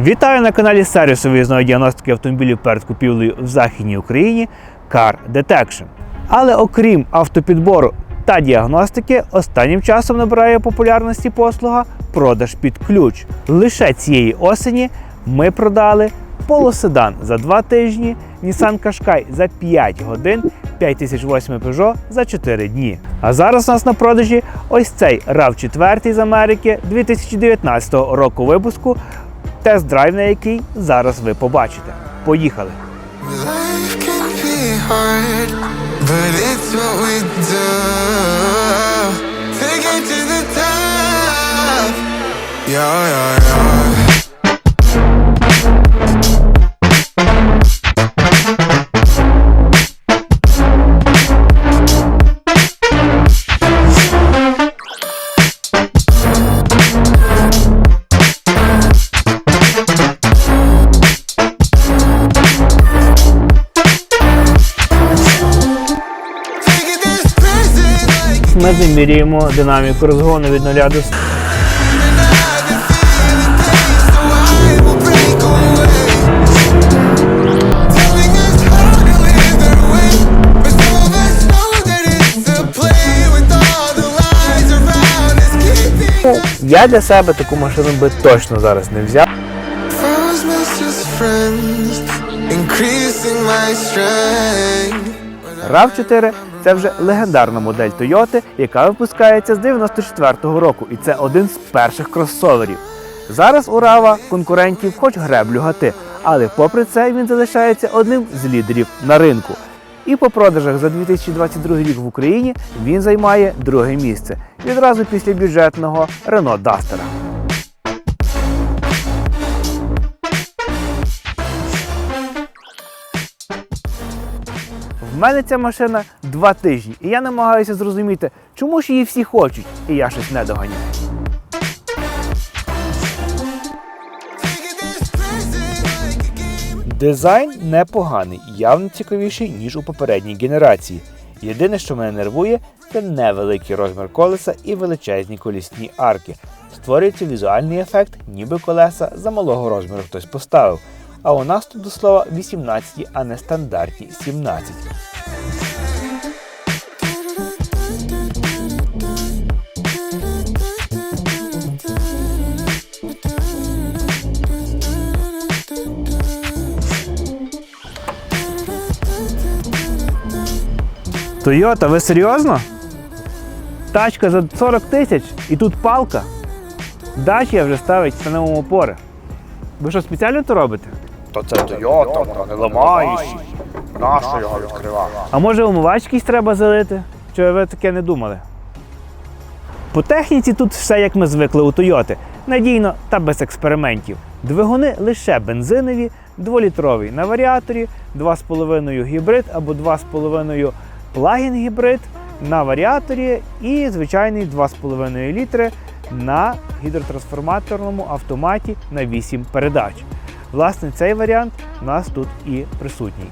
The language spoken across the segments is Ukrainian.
Вітаю на каналі сервісу виїзної діагностики автомобілів перед купівлею в Західній Україні Car Detection. Але окрім автопідбору та діагностики, останнім часом набирає популярності послуга продаж під ключ. Лише цієї осені ми продали полоседан за 2 тижні, Nissan Qashqai за 5 годин, 5008 Peugeot за 4 дні. А зараз у нас на продажі ось цей RAV4 з Америки 2019 року випуску тест-драйв на який зараз ви побачите. Поїхали! Yeah, yeah, be ми замірюємо динаміку розгону від 0 до 100. Я для себе таку машину би точно зараз не взяв. rav 4 це вже легендарна модель Toyota, яка випускається з 94-го року, і це один з перших кросоверів. Зараз у RAV конкурентів хоч греблю гати, але попри це він залишається одним з лідерів на ринку. І по продажах за 2022 рік в Україні він займає друге місце відразу після бюджетного Renault Duster. В мене ця машина два тижні, і я намагаюся зрозуміти, чому ж її всі хочуть, і я щось не доганяю. Дизайн непоганий, явно цікавіший, ніж у попередній генерації. Єдине, що мене нервує, це невеликий розмір колеса і величезні колісні арки. Створюється візуальний ефект, ніби колеса за малого розміру хтось поставив. А у нас тут до слова 18, а не стандартні 17. Тойота, ви серйозно? Тачка за 40 тисяч і тут палка. Дача вже ставить становому опори. Ви що, спеціально то робите? То це Тойота, вона не ламаєш. Нащо його відкривав? А може умивач якийсь треба залити? Чи ви таке не думали? По техніці тут все як ми звикли у Тойоти. Надійно та без експериментів. Двигуни лише бензинові, 2-літровий на варіаторі, 2,5 гібрид або 2,5 плагін гібрид на варіаторі і звичайний 2,5 літри на гідротрансформаторному автоматі на 8 передач. Власне, цей варіант у нас тут і присутній.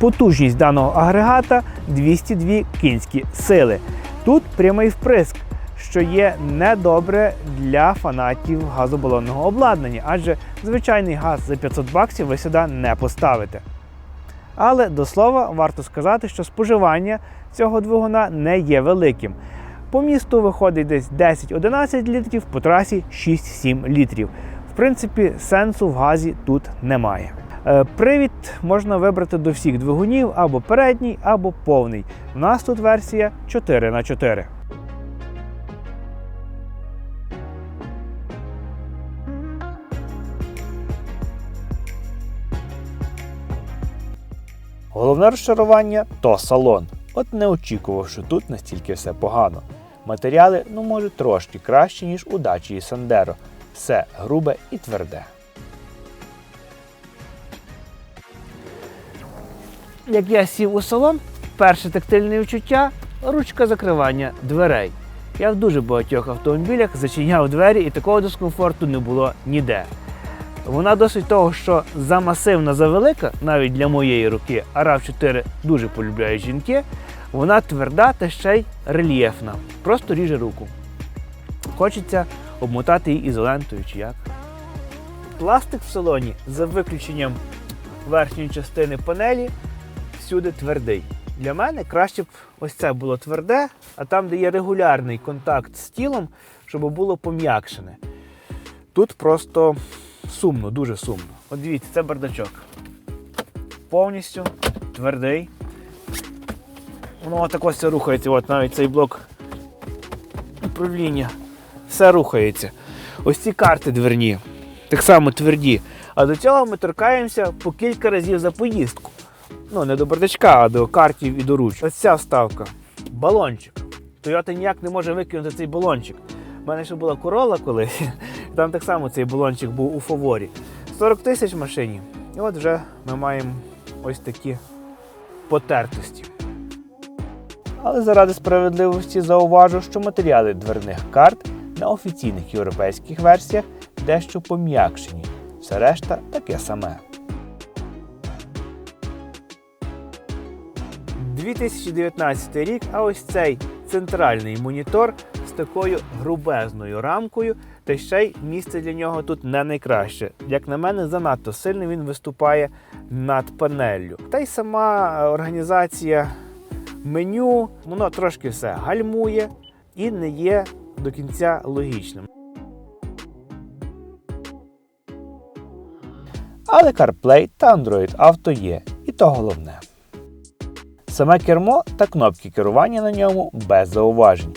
Потужність даного агрегата 202 кінські сили. Тут прямий вприск, що є недобре для фанатів газобалонного обладнання, адже звичайний газ за 500 баксів ви сюди не поставите. Але до слова, варто сказати, що споживання цього двигуна не є великим. По місту виходить десь 10-11 літрів, по трасі 6-7 літрів. В принципі, сенсу в газі тут немає. Е, Привід можна вибрати до всіх двигунів або передній, або повний. У нас тут версія 4х4. Головне розчарування то салон. От не очікував, що тут настільки все погано. Матеріали, ну може, трошки краще, ніж у дачі і Сандеро. Все грубе і тверде. Як я сів у салон, перше тактильне відчуття ручка закривання дверей. Я в дуже багатьох автомобілях зачиняв двері і такого дискомфорту не було ніде. Вона досить того, що замасивна завелика, навіть для моєї руки, а rav 4 дуже полюбляють жінки, вона тверда та ще й рельєфна. Просто ріже руку. Хочеться обмотати її ізолентою чи як. Пластик в салоні, за виключенням верхньої частини панелі, всюди твердий. Для мене краще б ось це було тверде, а там, де є регулярний контакт з тілом, щоб було пом'якшене. Тут просто сумно, дуже сумно. От дивіться, це бардачок. Повністю твердий. Воно так ось все рухається. От навіть цей блок управління. Все рухається. Ось ці карти дверні, так само тверді. А до цього ми торкаємося по кілька разів за поїздку. Ну, не до бардачка, а до картів і до руч. Ось ця вставка. Балончик. Toyota ніяк не може викинути цей балончик. У мене ще була корола колись. Там так само цей балончик був у фаворі. 40 тисяч машині. І от вже ми маємо ось такі потертості. Але заради справедливості зауважу, що матеріали дверних карт на офіційних європейських версіях дещо пом'якшені. Все решта таке саме. 2019 рік, а ось цей центральний монітор з такою грубезною рамкою, та ще й місце для нього тут не найкраще. Як на мене, занадто сильно він виступає над панеллю. Та й сама організація меню, воно трошки все гальмує і не є до кінця логічним. Але CarPlay та Android Auto є, і то головне. Саме кермо та кнопки керування на ньому без зауважень.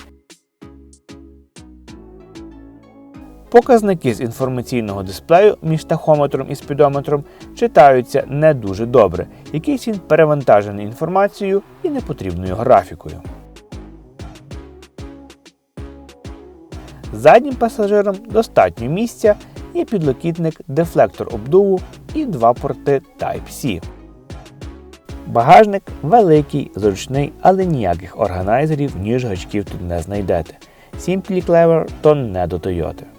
Показники з інформаційного дисплею між тахометром і спідометром читаються не дуже добре, якийсь він перевантажений інформацією і непотрібною графікою. Заднім пасажирам достатньо місця, є підлокітник, дефлектор обдуву і два порти Type-C. Багажник великий, зручний, але ніяких органайзерів, ніж гачків тут не знайдете. Simply Clever то не до Toyota.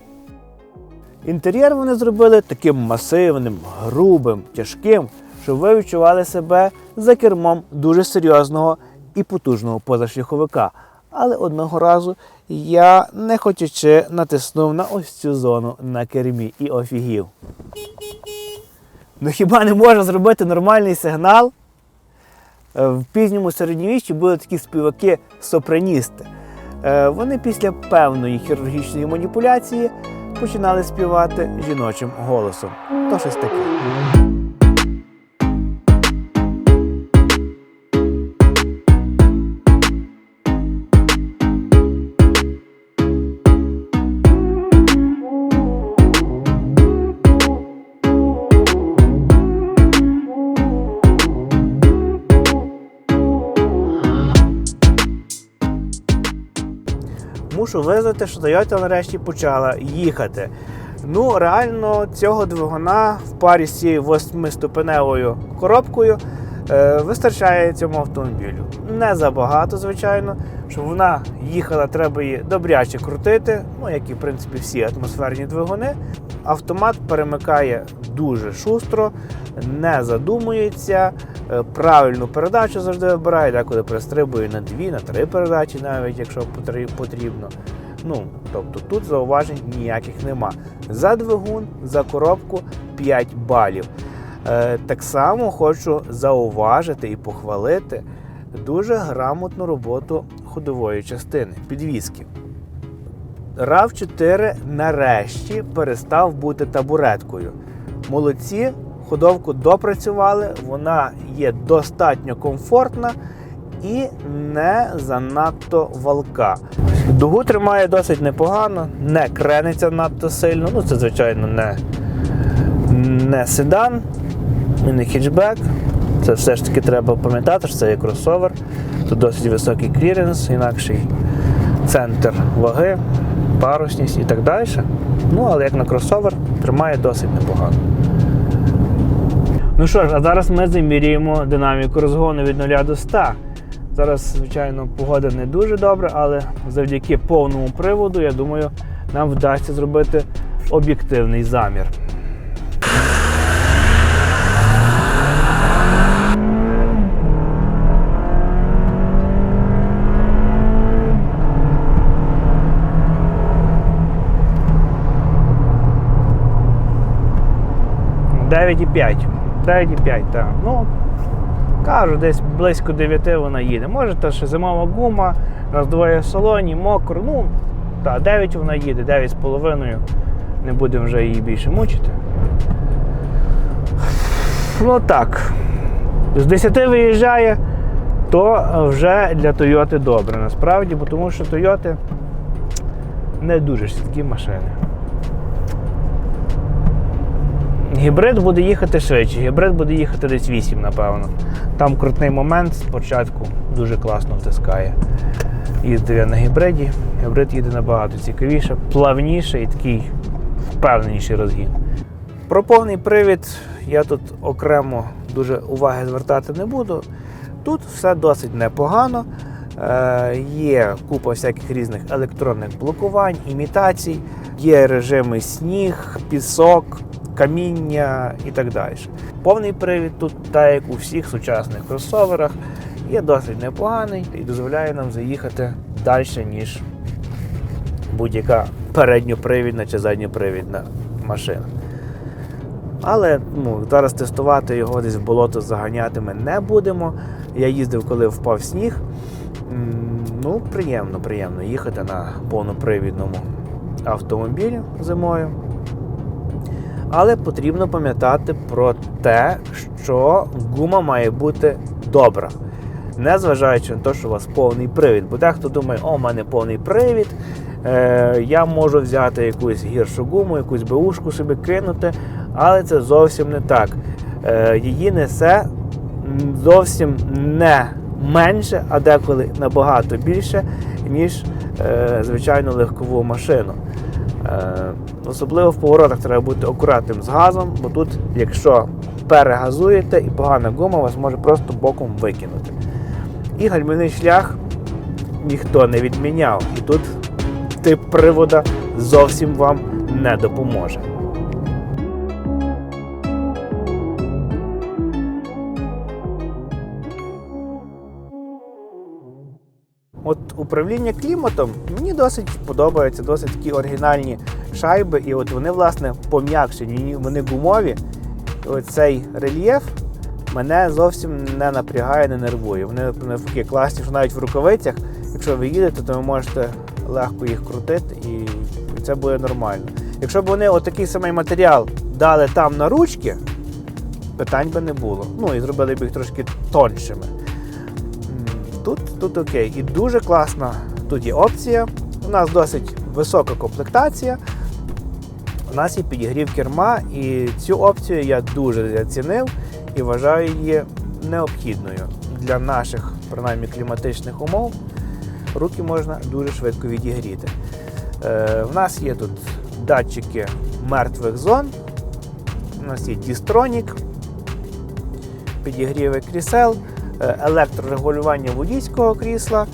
Інтер'єр вони зробили таким масивним, грубим, тяжким, щоб ви відчували себе за кермом дуже серйозного і потужного позашляховика. Але одного разу я, не хочучи, натиснув на ось цю зону на кермі і офігів. Ну хіба не можна зробити нормальний сигнал? Е, В пізньому середньовіччі були такі співаки-сопраністи. Е, Вони після певної хірургічної маніпуляції починали співати жіночим голосом. То щось таке. Мушу визнати, що Toyota нарешті почала їхати. Ну, реально, цього двигуна в парі з цією восьмиступеневою коробкою е, вистачає цьому автомобілю. Не забагато, звичайно. Щоб вона їхала, треба її добряче крутити, ну, як і в принципі всі атмосферні двигуни. Автомат перемикає дуже шустро, не задумується, е, правильну передачу завжди вибирає, деколи пристрибує на дві, на три передачі, навіть якщо потрібно. Ну, тобто тут зауважень ніяких нема. За двигун, за коробку 5 балів. Е, так само хочу зауважити і похвалити дуже грамотну роботу ходової частини підвіски. rav 4 нарешті перестав бути табуреткою. Молодці, ходовку допрацювали, вона є достатньо комфортна і не занадто валка. Дугу тримає досить непогано, не крениться надто сильно. Ну, це, звичайно, не, не седан, не хетчбек. Це все ж таки треба пам'ятати, що це є кросовер. Тут досить високий кліренс, інакший центр ваги, парусність і так далі. Ну, але як на кросовер, тримає досить непогано. Ну що ж, а зараз ми замірюємо динаміку розгону від 0 до 100. Зараз, звичайно, погода не дуже добра, але завдяки повному приводу, я думаю, нам вдасться зробити об'єктивний замір. 9,5. 9,5, так. Ну, кажу, десь близько 9 вона їде. Може, то ще зимова гума, роздвоє в салоні, мокро. Ну, так, 9 вона їде, 9,5. Не будемо вже її більше мучити. Ну так. З 10 виїжджає, то вже для Тойоти добре насправді, бо тому що Тойоти не дуже швидкі машини. Гібрид буде їхати швидше, гібрид буде їхати десь 8, напевно. Там крутний момент спочатку дуже класно втискає. Їздив я на гібриді, гібрид їде набагато цікавіше, плавніше і такий впевненіший розгін. Про повний привід я тут окремо дуже уваги звертати не буду. Тут все досить непогано. Е, є купа всяких різних електронних блокувань, імітацій, є режими сніг, пісок, каміння і так далі. Повний привід тут, так як у всіх сучасних кросоверах, є досить непоганий і дозволяє нам заїхати далі, ніж будь-яка передньопривідна чи задньопривідна машина. Але ну, зараз тестувати його десь в болото заганяти ми не будемо. Я їздив, коли впав сніг. Ну, приємно, приємно їхати на повнопривідному автомобілі зимою. Але потрібно пам'ятати про те, що гума має бути добра. Незважаючи на те, що у вас повний привід. Бо дехто думає, о, у мене повний привід, е, я можу взяти якусь гіршу гуму, якусь беушку собі кинути, але це зовсім не так. Е, її несе зовсім не менше, а деколи набагато більше, ніж е, звичайну легкову машину. Е, Особливо в поворотах треба бути акуратним з газом, бо тут, якщо перегазуєте і погана гума, вас може просто боком викинути. І гальмівний шлях ніхто не відміняв. І тут тип привода зовсім вам не допоможе. От управління кліматом мені досить подобається, досить такі оригінальні шайби, і от вони, власне, пом'якшені, вони гумові. І Оцей рельєф мене зовсім не напрягає, не нервує. Вони навпаки класні, що навіть в рукавицях, якщо ви їдете, то ви можете легко їх крутити і це буде нормально. Якщо б вони отакий самий матеріал дали там на ручки, питань би не було. Ну і зробили б їх трошки тоншими. Тут, тут окей. І дуже класна тут є опція. У нас досить висока комплектація. У нас є підігрів керма, і цю опцію я дуже зацінив і вважаю її необхідною для наших, принаймні, кліматичних умов. Руки можна дуже швидко відігріти. Е, в нас є тут датчики мертвих зон. У нас є дістронік, підігріви крісел, електрорегулювання водійського крісла,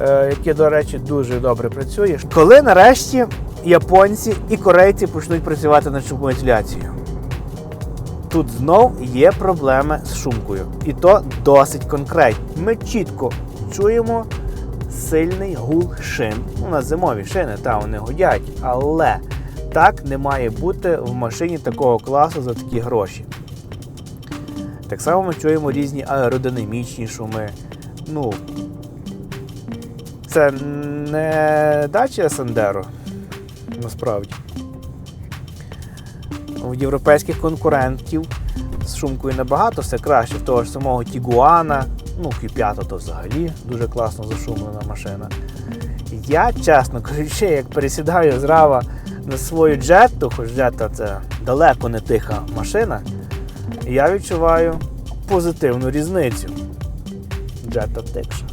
е, яке, до речі, дуже добре працює. Коли нарешті японці і корейці почнуть працювати над шумоізоляцією? Тут знов є проблеми з шумкою. І то досить конкретні. Ми чітко чуємо сильний гул шин. У нас зимові шини, та вони годять, але так не має бути в машині такого класу за такі гроші. Так само ми чуємо різні аеродинамічні шуми. Ну, це не дача Сандеро, насправді. У європейських конкурентів з шумкою набагато все краще, в того ж самого Тігуана, ну, Q5 то взагалі дуже класно зашумлена машина. Я, чесно кажучи, як пересідаю зрава на свою джетту, хоч джетта це далеко не тиха машина, я відчуваю позитивну різницю. Джетта тикша.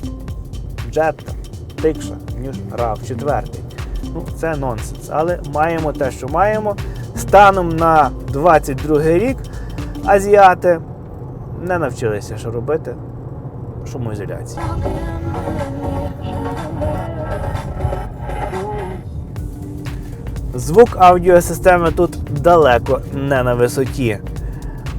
Джетта тикша, ніж рав четвертий. Ну, це нонсенс. Але маємо те, що маємо. Станом на 22 рік азіати не навчилися, що робити шумоізоляції. Звук аудіосистеми тут далеко не на висоті.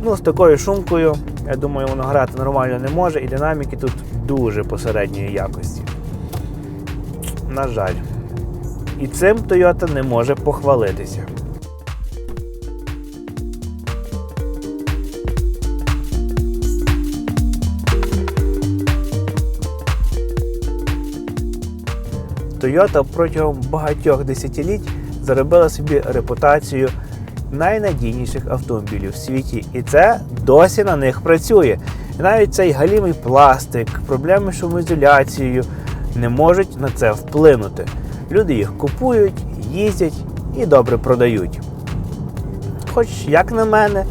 Ну, З такою шумкою, я думаю, воно грати нормально не може, і динаміки тут дуже посередньої якості. На жаль. І цим Toyota не може похвалитися. Toyota протягом багатьох десятиліть заробила собі репутацію найнадійніших автомобілів в світі, і це досі на них працює. І навіть цей галімий пластик, проблеми з шумоізоляцією не можуть на це вплинути. Люди їх купують, їздять і добре продають. Хоч, як на мене,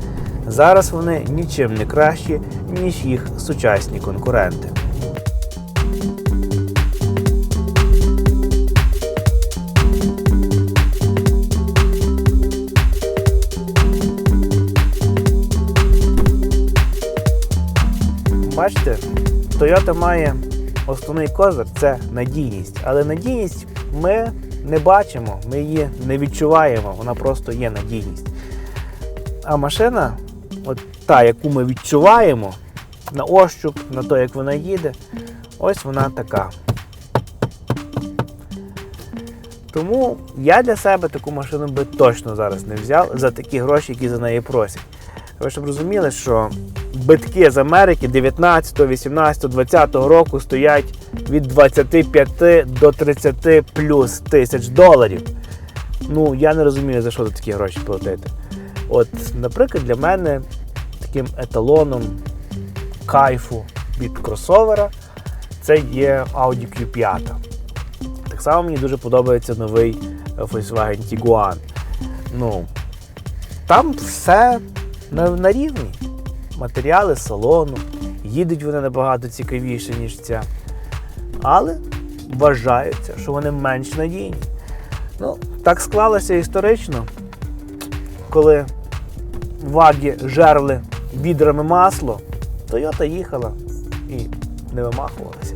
зараз вони нічим не кращі, ніж їх сучасні конкуренти. Toyota має основний козир це надійність. Але надійність ми не бачимо, ми її не відчуваємо, вона просто є надійність. А машина, от та, яку ми відчуваємо на ощуп, на те, як вона їде, ось вона така. Тому я для себе таку машину би точно зараз не взяв за такі гроші, які за неї просять. Ви щоб розуміли, що битки з Америки 19, 18, 20 року стоять від 25 до 30 плюс тисяч доларів. Ну, я не розумію, за що за такі гроші платити. От, наприклад, для мене таким еталоном кайфу від кросовера це є Audi Q5. Так само мені дуже подобається новий Volkswagen Tiguan. Ну, там все на, на рівні. Матеріали салону, їдуть вони набагато цікавіше, ніж ця. Але вважається, що вони менш надійні. Ну, так склалося історично, коли ваги жерли відрами масло, Тойота їхала і не вимахувалася.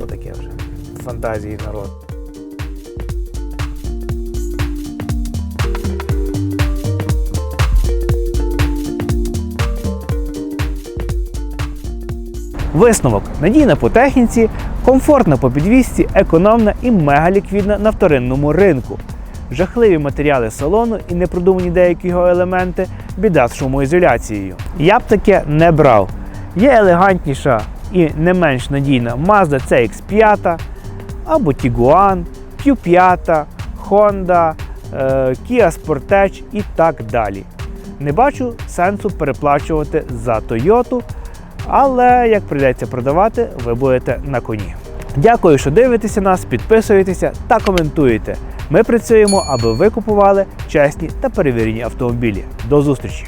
То таке вже фантазії народ. Висновок: надійна по техніці, комфортна по підвісці, економна і мегаліквідна на вторинному ринку. Жахливі матеріали салону і непродумані деякі його елементи, біда з шумоізоляцією. Я б таке не брав. Є елегантніша і не менш надійна Mazda CX5 або Tiguan, Q5, Honda, е, Kia Sportage і так далі. Не бачу сенсу переплачувати за Toyota, але як прийдеться продавати, ви будете на коні. Дякую, що дивитеся нас, підписуєтеся та коментуєте. Ми працюємо, аби ви купували чесні та перевірені автомобілі. До зустрічі!